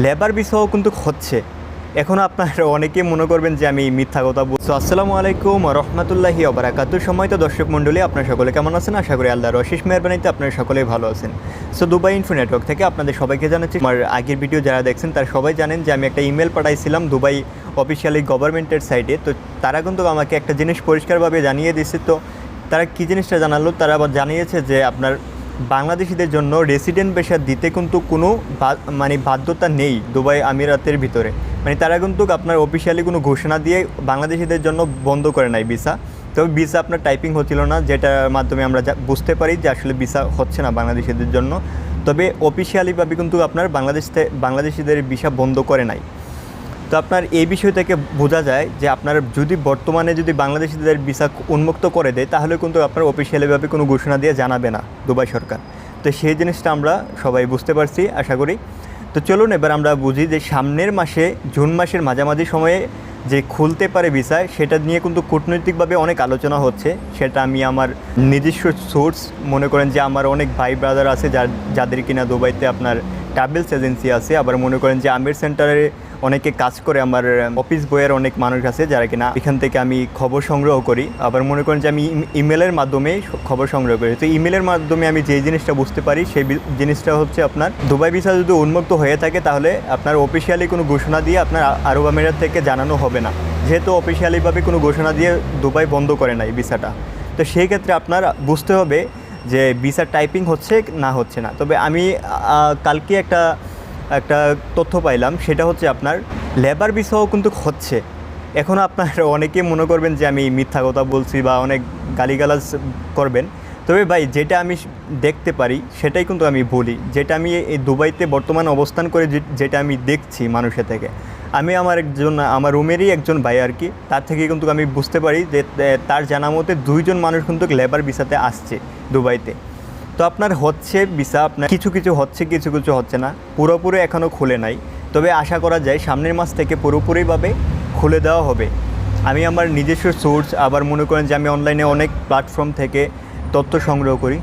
Labour বিষয়ও কিন্তু হচ্ছে। এখন আপনারা অনেকে মনে করবেন যে আমি মিথ্যা কথা বলছি। আসসালামু আলাইকুম রহমতুল্লাহি অবরাকাতুর সময় তো দর্শক মণ্ডলী, আপনার সকলে কেমন আছেন? আশা করি আল্লাহর অশেষ মেহরবানিতে আপনারা সকলেই ভালো আছেন। সো দুবাই ইনফো নেটওয়ার্ক থেকে আপনাদের সবাইকে জানাচ্ছি, আমার আগের ভিডিও যারা দেখছেন, তারা সবাই জানেন যে আমি একটা ইমেল পাঠাইছিলাম দুবাই অফিসিয়ালি গভর্নমেন্টের সাইটে। তো তারা কিন্তু আমাকে একটা জিনিস পরিষ্কারভাবে জানিয়ে দিচ্ছে তো তারা কী জিনিসটা জানালো? তারা আবার জানিয়েছে যে আপনার বাংলাদেশিদের জন্য রেসিডেন্ট পেশা দিতে কিন্তু কোনো মানে বাধ্যতা নেই দুবাই আমিরাতের ভিতরে। মানে তারা কিন্তু আপনার অফিসিয়ালি কোনো ঘোষণা দিয়ে বাংলাদেশিদের জন্য বন্ধ করে নাই ভিসা তবে ভিসা আপনার টাইপিং হচ্ছিল না, যেটার মাধ্যমে আমরা বুঝতে পারি যে আসলে ভিসা হচ্ছে না বাংলাদেশিদের জন্য। তবে অফিসিয়ালিভাবে কিন্তু আপনার বাংলাদেশ বাংলাদেশিদের ভিসা বন্ধ করে নাই। তো আপনার এই বিষয় থেকে বোঝা যায় যে আপনার যদি বর্তমানে যদি বাংলাদেশিদের ভিসা উন্মুক্ত করে দেয়, তাহলে কিন্তু আপনার অফিসিয়ালিভাবে কোনো ঘোষণা দিয়ে জানাবে না দুবাই সরকার। তো সেই জিনিসটা আমরা সবাই বুঝতে পারছি, আশা করি। তো চলুন এবার আমরা বুঝি যে সামনের মাসে, জুন মাসের মাঝামাঝি সময়ে যে খুলতে পারে ভিসা, সেটা নিয়ে কিন্তু কূটনৈতিকভাবে অনেক আলোচনা হচ্ছে। সেটা আমি আমার নিজস্ব সোর্স মনে করেন যে আমার অনেক ভাই ব্রাদার আছে যার, যাদের কিনা দুবাইতে আপনার ট্রাভেলস এজেন্সি আছে। আবার মনে করেন যে আমির সেন্টারে অনেকে কাজ করে, আমার অফিস বইয়ের অনেক মানুষ আছে যারা কিনা এখান থেকে আমি খবর সংগ্রহ করি। আবার মনে করেন যে আমি ইমেলের মাধ্যমে খবর সংগ্রহ করি। তো ইমেলের মাধ্যমে আমি যে জিনিসটা বুঝতে পারি, সেই জিনিসটা হচ্ছে আপনার দুবাই ভিসা যদি উন্মুক্ত হয়ে থাকে, তাহলে আপনার অফিসিয়ালি কোনো ঘোষণা দিয়ে আপনার আরব আমিরাত থেকে জানানো হবে না। যেহেতু অফিসিয়ালিভাবে কোনো ঘোষণা দিয়ে দুবাই বন্ধ করে নাই ভিসাটা। তো সেই ক্ষেত্রে আপনার বুঝতে হবে যে ভিসা টাইপিং হচ্ছে না হচ্ছে না। তবে আমি কালকে একটা একটা তথ্য পাইলাম, সেটা হচ্ছে আপনার লেবার বিষয়ও কিন্তু হচ্ছে। এখন আপনার অনেকে মনে করবেন যে আমি মিথ্যা কথা বলছি বা অনেক গালিগালাজ করবেন। তবে ভাই, যেটা আমি দেখতে পারি, সেটাই কিন্তু আমি বলি। যেটা আমি এই দুবাইতে বর্তমানে অবস্থান করে যেটা আমি দেখছি মানুষের থেকে। আমি আমার একজন, আমার রুমেরই একজন ভাই আর কি, তার থেকে কিন্তু আমি বুঝতে পারি যে তার জানা মতে দুইজন মানুষ কিন্তু লেবার ভিসাতে আসছে দুবাইতে। তো আপনার হচ্ছে ভিসা, আপনার কিছু কিছু হচ্ছে, কিছু কিছু হচ্ছে না, পুরোপুরি এখনও খুলে নাই। তবে আশা করা যায় সামনের মাস থেকে পুরোপুরিভাবে খুলে দেওয়া হবে। আমি আমার নিজস্ব সোর্স আবার মনে করেন যে আমি অনলাইনে অনেক প্ল্যাটফর্ম থেকে তথ্য সংগ্রহ করি।